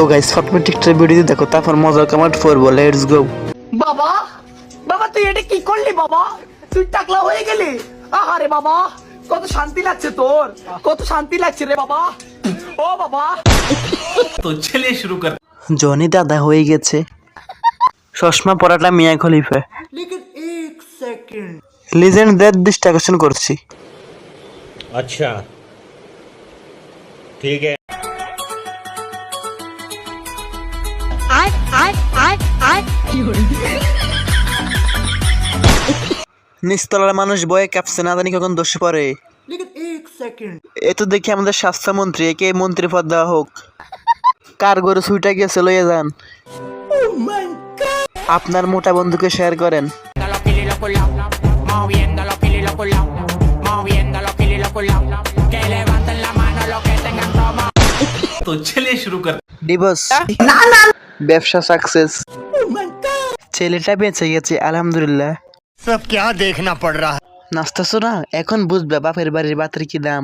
তো guys ফটমেটিক্সের video দেখো তারপর মজার কমেন্ট করব লেটস গো বাবা বাবা তুই এটা কি করলি বাবা? তুই টাকলা হয়ে গেলি? আহারে বাবা কত শান্তি লাগছে তোর কত শান্তি লাগছে রে বাবা। ও বাবা। তো ছেলে শুরু কর। জনি দাদা হয়ে গেছে। চশমা পরাটা মিয়া খলিফা। লেকিন এক সেকেন্ড লিজেন্ডদের দৃষ্টি ডিস্ট্রাকশন করছি। আচ্ছা। ঠিক আছে। নিস্তলার মানুষ বয়ে কাঁপছে না জানি কখন দোষে পড়ে। এ তো দেখি আমাদের স্বাস্থ্যমন্ত্রী একে মন্ত্রী পদ দেওয়া হোক। কার গরু সুইটা গিয়েছে লইয়ে যান। আপনার মোটা বন্ধুকে শেয়ার করেন। तो चलिए शुरू कर ডিভোর্স ব্যবসা সাকসেস ছেলেটা বেঁচে গেছে আলহামদুলিল্লাহ सब क्या देखना पड़ रहा है নাচতেছো না এখন বুঝবে বাপের বাড়ির বাতের কি দাম